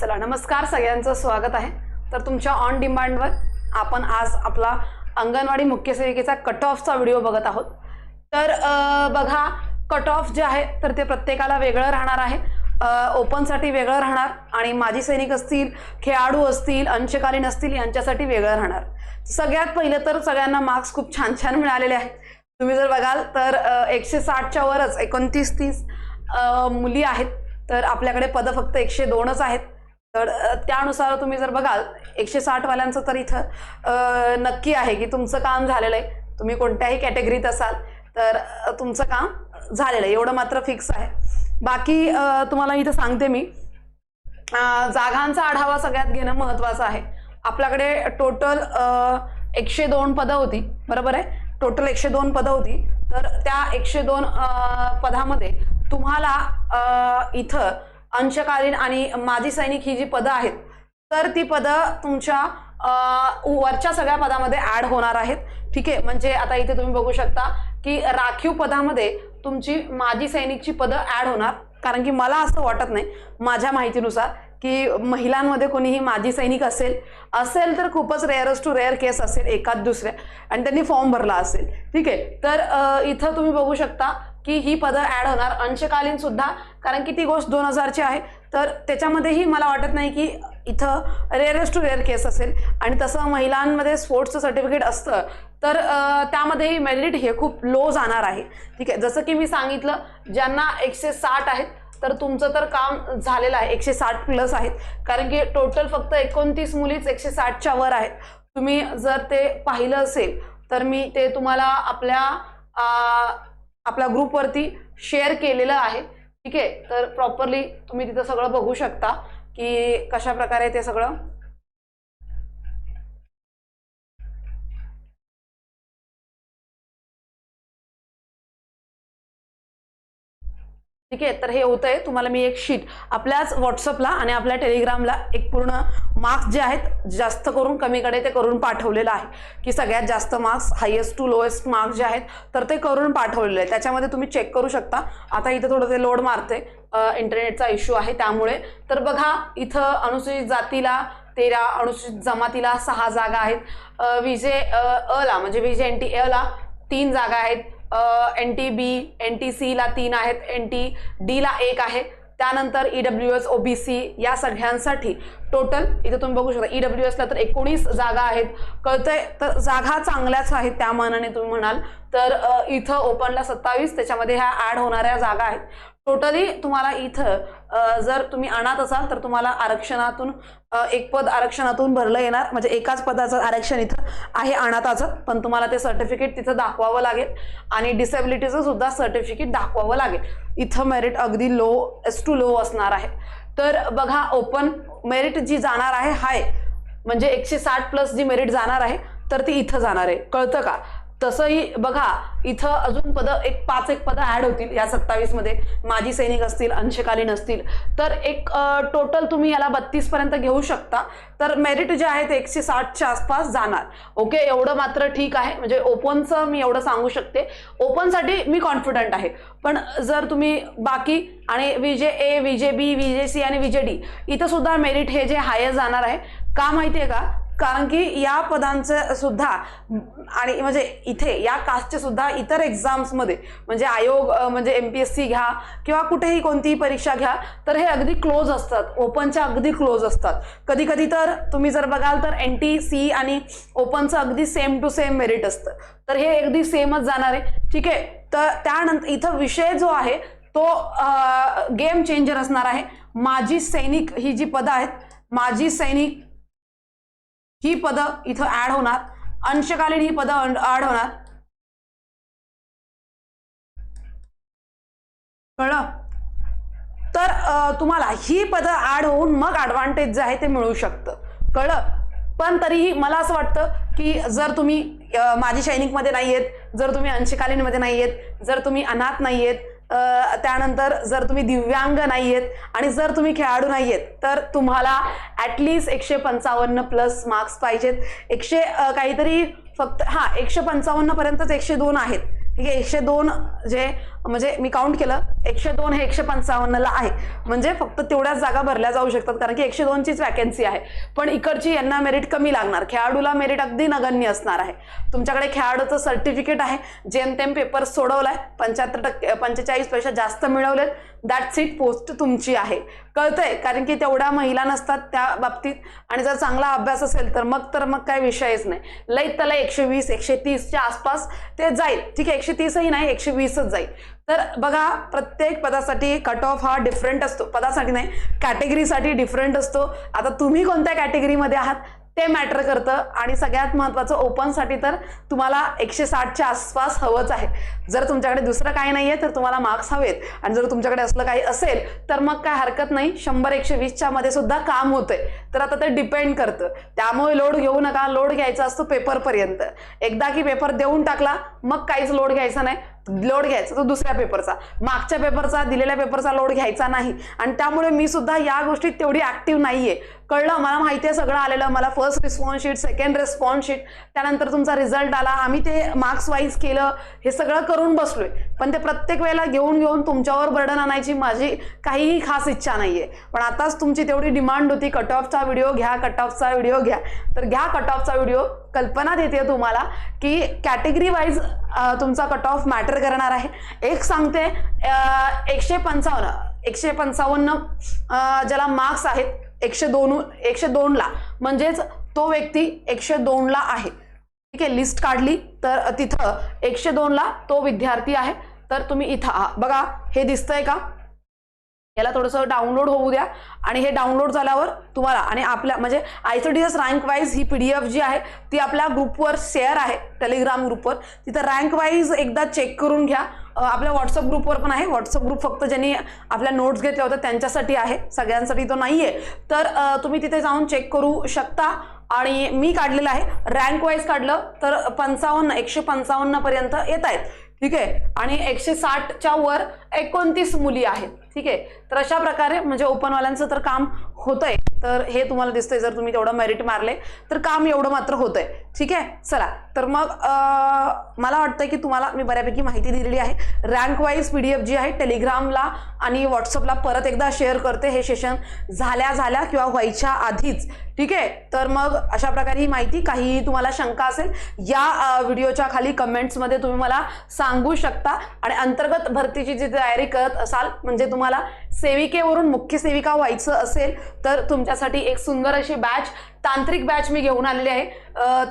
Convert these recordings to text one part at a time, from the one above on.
चला नमस्कार सगळ्यांचं स्वागत आहे. तर तुमच्या ऑन डिमांडवर आपण आज आपला अंगणवाडी मुख्य सेविकेचा कट ऑफचा व्हिडिओ बघत आहोत. तर बघा कट ऑफ जे आहे तर ते प्रत्येकाला वेगळं राहणार आहे. ओपनसाठी वेगळं राहणार आणि माजी सैनिक असतील खेळाडू असतील अंशकालीन असतील यांच्यासाठी वेगळं राहणार. सगळ्यात पहिलं तर सगळ्यांना मार्क्स खूप छान छान मिळालेले आहेत. तुम्ही जर बघाल तर एकशे साठच्या वरच एकोणतीस तीस मुली आहेत. तर आपल्याकडे पदं फक्त एकशे दोनच आहेत. तर त्यानुसार तुम्ही जर बघाल एकशे साठ वाल्यांचं तर इथं नक्की आहे की तुमचं काम झालेलं आहे. तुम्ही कोणत्याही कॅटेगरीत असाल तर तुमचं काम झालेलं आहे. एवढं मात्र फिक्स आहे. बाकी तुम्हाला इथं सांगते मी. जागांचा आढावा सगळ्यात घेणं महत्त्वाचं आहे. आपल्याकडे टोटल एकशे दोन पदं होती. बरोबर आहे? टोटल एकशे दोन पदं होती. तर त्या एकशे दोन पदामध्ये तुम्हाला इथं अंशकालीन आणि माजी सैनिक ही जी पदं आहेत तर ती पदं तुमच्या वरच्या सगळ्या पदामध्ये ऍड होणार आहेत. ठीक आहे? म्हणजे आता इथे तुम्ही बघू शकता की राखीव पदामध्ये तुमची माजी सैनिकची पदं ऍड होणार. कारण की मला असं वाटत नाही माझ्या माहितीनुसार की महिलांमध्ये कोणीही माजी सैनिक असेल असेल तर खूपच रेअरस टू रेअर केस असेल एकाच दुसऱ्या आणि त्यांनी फॉर्म भरला असेल. ठीक आहे? तर इथं तुम्ही बघू शकता की ही पदं ऍड होणार. अंशकालीन सुद्धा कारण की ती गोष्ट दोन हजारची आहे. तर त्याच्यामध्येही मला वाटत नाही की इथं रेअरेस्ट टू रेअर केस असेल. आणि तसं महिलांमध्ये स्पोर्ट्सचं सर्टिफिकेट असतं तर त्यामध्येही मेरिट हे खूप लो जाणार आहे. ठीक आहे? जसं की मी सांगितलं ज्यांना एकशे साठ आहेत तर तुमचं तर काम झालेलं आहे. एकशे साठ प्लस आहेत. कारण की टोटल फक्त एकोणतीस मुलीच एकशे साठच्या वर आहेत. तुम्ही जर ते पाहिलं असेल तर मी ते तुम्हाला आपल्या आपल्या ग्रुपवरती शेअर केलेलं आहे. ठीक आहे? तर प्रॉपरली तुम्ही तिथं सगळं बघू शकता की कशा प्रकारे ते सगळं ठीक आहे? तर हे होतंय. तुम्हाला मी एक शीट आपल्याच व्हॉट्सअपला आणि आपल्या टेलिग्रामला एक पूर्ण मार्क्स जे आहेत जास्त करून कमीकडे ते करून पाठवलेलं आहे. की सगळ्यात जास्त marks highest to lowest marks जे आहेत तर ते करून पाठवलेले आहे. त्याच्यामध्ये तुम्ही चेक करू शकता. आता इथं थोडं ते लोड मारते. इंटरनेटचा इश्यू आहे त्यामुळे. तर बघा इथं अनुसूचित जातीला तेरा अनुसूचित जमातीला सहा जागा आहेत. अ, विजे अला म्हणजे विजे एन टी एला तीन जागा आहेत. N T B N T C ला तीन आहेत. एन टी डी ला एक आहे. त्यानंतर ई डब्ल्यू एस ओबीसी या सगळ्यांसाठी टोटल इथे तुम्ही बघू शकता ई डब्ल्यू एसला तर एकोणीस जागा आहेत. कळतंय तर जागा चांगल्याच आहेत त्या मानाने तुम्ही म्हणाल. तर इथं ओपनला सत्तावीस त्याच्यामध्ये ह्या ॲड होणाऱ्या जागा आहेत. टोटली तुम्हाला इथं जर तुम्ही अनाथ असाल तर तुम्हाला आरक्षणातून एक पद आरक्षणातून भरलं येणार. म्हणजे एकाच पदाचं आरक्षण इथं आहे अनाथाचं पण तुम्हाला ते सर्टिफिकेट तिथं दाखवावं लागेल. आणि डिसेबिलिटीचं सुद्धा सर्टिफिकेट दाखवावं लागेल. इथं मेरिट अगदी लो एस टू लो असणार आहे. तर बघा ओपन मेरिट जी जाणार आहे हाय. म्हणजे एकशे साठ प्लस जी मेरिट जाणार आहे तर ती इथं जाणार आहे. कळतं का? तसंही बघा इथं अजून पदं एक पाच एक पदं ऍड होतील या सत्तावीसमध्ये माजी सैनिक असतील अंशकालीन असतील. तर एक टोटल तुम्ही याला बत्तीस पर्यंत घेऊ शकता. तर मेरिट जे आहे ते एकशे साठच्या आसपास जाणार. ओके एवढं मात्र ठीक आहे. म्हणजे ओपनचं मी एवढं सांगू शकते. ओपनसाठी मी कॉन्फिडंट आहे. पण जर तुम्ही बाकी आणि विजे ए विजे बी विजे सी आणि विजे डी इथं सुद्धा मेरिट हे जे हायर जाणार आहे. का माहिती आहे का? कारण की या पदांचं सुद्धा आणि म्हणजे इथे या कास्टचे सुद्धा इतर एक्झाम्समध्ये म्हणजे आयोग म्हणजे एम पी एस सी घ्या किंवा कुठेही कोणतीही परीक्षा घ्या तर हे अगदी क्लोज असतात. ओपनच्या अगदी क्लोज असतात. कधी कधी तर तुम्ही जर बघाल तर एन टी सी आणि ओपनचं अगदी सेम टू सेम मेरिट असतं. तर हे अगदी सेमच जाणार आहे. ठीक आहे? तर त्यानंतर इथं विषय जो आहे तो गेम चेंजर असणार आहे. माजी सैनिक ही जी पदं आहेत माजी सैनिक ही पदं इथं ऍड होणार. अंशकालीन ही पदं ऍड होणार. कळलं? तर तुम्हाला ही पदं ऍड होऊन मग ऍडव्हान्टेज जे आहे ते मिळू शकतं. कळलं? पण तरीही मला असं वाटतं की जर तुम्ही माझी माजी सैनिकमध्ये नाही आहेत जर तुम्ही अंशकालीनमध्ये नाही आहेत जर तुम्ही अनाथ नाही आहेत त्यानंतर जर तुम्ही दिव्यांग नाही आहेत आणि जर तुम्ही खेळाडू नाही आहेत तर तुम्हाला ॲटलिस्ट एकशे पंचावन्न प्लस मार्क्स पाहिजेत. एकशे काहीतरी फक्त हां एकशे पंचावन्न पर्यंतच एकशे दोन आहेत. ठीक आहे एकशे दोन जे म्हणजे मी काउंट केलं एकशे दोन हे एकशे पंचावन्नला आहे. म्हणजे फक्त तेवढ्याच जागा भरल्या जाऊ शकतात कारण की एकशे दोनचीच वॅकन्सी आहे. पण इकडची यांना मेरिट कमी लागणार. खेळाडूला मेरिट अगदी नगण्य असणार आहे. तुमच्याकडे खेळाडूचं सर्टिफिकेट आहे. जेमतेम पेपर सोडवलाय. पंच्याहत्तर टक्के पंचेचाळीस पैसे जास्त मिळवलेत. दॅट सीट पोस्ट तुमची आहे. कळतंय कारण की तेवढ्या महिला नसतात त्या बाबतीत. आणि जर चांगला अभ्यास असेल तर मग तर मग काय विषयच नाही. लईत त्याला एकशे वीस एकशे तीसच्या आसपास ते जाईल. ठीक आहे एकशे तीसही नाही एकशे वीसच जाईल. तर बघा प्रत्येक पदासाठी कट ऑफ हा डिफरंट असतो. पदासाठी नाही कॅटेगरीसाठी डिफरंट असतो. आता तुम्ही कोणत्या कॅटेगरीमध्ये आहात? ते मॅटर करतं. आणि सगळ्यात महत्त्वाचं ओपनसाठी तर तुम्हाला एकशे साठच्या आसपास हवंच आहे. जर तुमच्याकडे दुसरं काही नाही आहे तर तुम्हाला मार्क्स हवेत. आणि जर तुमच्याकडे असलं काही असेल तर मग काय हरकत नाही. शंभर एकशे वीसच्या मध्ये सुद्धा काम होतंय. तर आता ते डिपेंड करतं. त्यामुळे लोड घेऊ नका. लोड घ्यायचा असतो पेपरपर्यंत एकदा की पेपर देऊन टाकला मग काहीच लोड घ्यायचा नाही. लोड घ्यायचा तो दुसऱ्या पेपरचा मागच्या पेपरचा दिलेल्या पेपरचा लोड घ्यायचा नाही. आणि त्यामुळे मी सुद्धा या गोष्टीत तेवढी ऍक्टिव्ह नाहीये. कळलं मला माहिती आहे सगळं आलेलं. मला first response sheet second response sheet त्यानंतर तुमचा रिझल्ट आला. आम्ही ते मार्क्स वाईज केलं. हे सगळं करून बसलोय. पण ते प्रत्येक वेळेला घेऊन घेऊन तुमच्यावर बर्डन आणायची माझी काहीही खास इच्छा नाहीये. पण आताच तुमची तेवढी डिमांड होती. कट ऑफचा व्हिडिओ घ्या कट ऑफचा व्हिडिओ घ्या. तर घ्या कट ऑफचा व्हिडिओ कल्पना देते तुम्हाला की कॅटेगरी वाईज तुमचा कट ऑफ मॅटर करणार आहे. एक सांगते एकशे पंचावन्न. एकशे पंचावन्न ज्याला मार्क्स आहेत एकशे दोन एकशे दोनला म्हणजेच तो व्यक्ती एकशे दोनला आहे. ठीक आहे लिस्ट काढली तर तिथं एकशे दोनला तो विद्यार्थी आहे. तर तुम्ही इथं बघा हे दिसतंय का? याला थोडंसं डाउनलोड होऊ द्या. आणि हे डाउनलोड झाल्यावर तुम्हाला आणि आपल्या म्हणजे आयसीडीएस रँक वाईज ही पी डी एफ जी आहे ती आपल्या ग्रुपवर शेअर आहे टेलिग्राम ग्रुपवर तिथं रँक वाईज एकदा चेक करून घ्या. आपल्या व्हॉट्सअप ग्रुपवर पण आहे. व्हॉट्सअप ग्रुप फक्त ज्यांनी आपल्या नोट्स घेतल्या होत्या त्यांच्यासाठी आहे. सगळ्यांसाठी तो नाही आहे तर तुम्ही तिथे जाऊन चेक करू शकता. आणि मी काढलेलं आहे. रँक वाईज काढलं तर पंचावन्न एकशे पंचावन्न पर्यंत येत आहेत ठीक आहे? आणि एकशे साठच्या वर एकोणतीस मुली आहेत. ठीक आहे? तर अशा प्रकारे म्हणजे ओपनवाल्यांचं तर काम होतंय. तर हे तुम्हाला दिसतंय जर तुम्ही तेवढं मेरिट मारले तर काम एवढं मात्र होतंय. ठीक आहे? चला. तर मग मला वाटतं की तुम्हाला मी बऱ्यापैकी माहिती दिलेली आहे. Rank wise P D F जी आहे टेलिग्रामला आणि व्हॉट्सअपला परत एकदा शेअर करते हे सेशन झाल्या झाल्या किंवा व्हायच्या आधीच. ठीक आहे? तर मग अशा प्रकारे ही माहिती काही तुम्हाला शंका असेल या व्हिडिओच्या खाली कमेंट्समध्ये तुम्ही मला सांगू शकता. आणि अंतर्गत भरतीची जी तयारी करत असाल म्हणजे तुम्हाला सेविकेवरून मुख्य सेविका व्हायचं असेल तर तुमच्यासाठी एक सुंदर अशी बॅच तांत्रिक बॅच मी घेऊन आलेली आहे.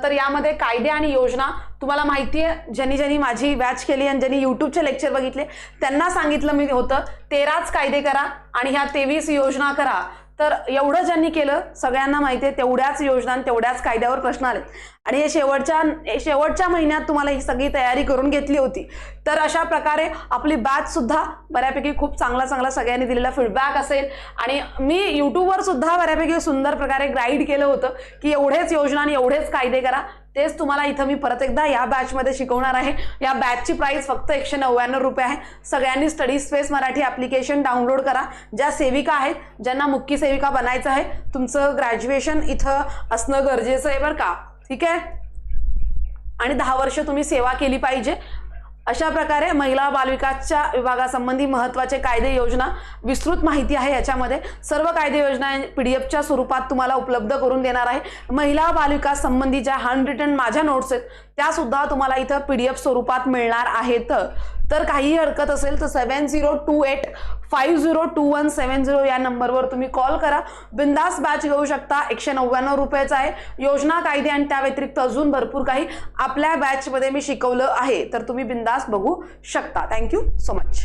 तर यामध्ये कायदे आणि योजना तुम्हाला माहिती आहे ज्यांनी ज्यांनी माझी बॅच केली आणि ज्यांनी युट्यूबचे लेक्चर बघितले त्यांना सांगितलं मी होतं तेराच कायदे करा आणि ह्या तेवीस योजना करा. तर एवढं ज्यांनी केलं सगळ्यांना माहिती आहे तेवढ्याच योजना तेवढ्याच कायद्यावर प्रश्न आले. आणि हे शेवटच्या शेवटच्या महिन्यात तुम्हाला ही सगळी तयारी करून घेतली होती. तर अशा प्रकारे आपली बॅच सुद्धा बऱ्यापैकी खूप चांगला चांगला सगळ्यांनी दिलेला फीडबॅक असेल. आणि मी यूट्यूबवर सुद्धा बऱ्यापैकी सुंदर प्रकारे गाईड केलं होतं की एवढेच योजना आणि एवढेच कायदे करा. तेच तुम्हाला इथं मी परत एकदा या बॅचमध्ये शिकवणार आहे. या बॅचची प्राइस फक्त एकशे नव्याण्णव रुपये आहे. सगळ्यांनी study space Marathi application download करा. ज्या सेविका आहेत ज्यांना मुख्य सेविका बनायचं आहे तुमचं ग्रॅज्युएशन इथं असणं गरजेचं आहे बरं का? ठीक आहे? आणि दहा वर्ष तुम्ही सेवा केली पाहिजे. अशा प्रकारे महिला बालविकासच्या विभागासंबंधी महत्त्वाचे कायदे योजना विस्तृत माहिती आहे. याच्यामध्ये सर्व कायदे योजना पी डी एफच्या स्वरूपात तुम्हाला उपलब्ध करून देणार आहे. महिला बालविकास संबंधी ज्या हँड रिटन माझ्या नोट्स आहेत त्या सुद्धा तुम्हाला इथं पी डी एफ स्वरूपात मिळणार आहेत. तर काही हरकत असेल तर seven zero two eight five zero two one seven zero या नंबरवर तुम्ही कॉल करा. बिंदास बॅच घेऊ शकता. एकशे नव्याण्णव रुपयाचा आहे. योजना कायदे आणि त्या व्यतिरिक्त अजून भरपूर काही आपल्या बॅचमध्ये मी शिकवलं आहे. तर तुम्ही बिंदास बघू शकता. Thank you so much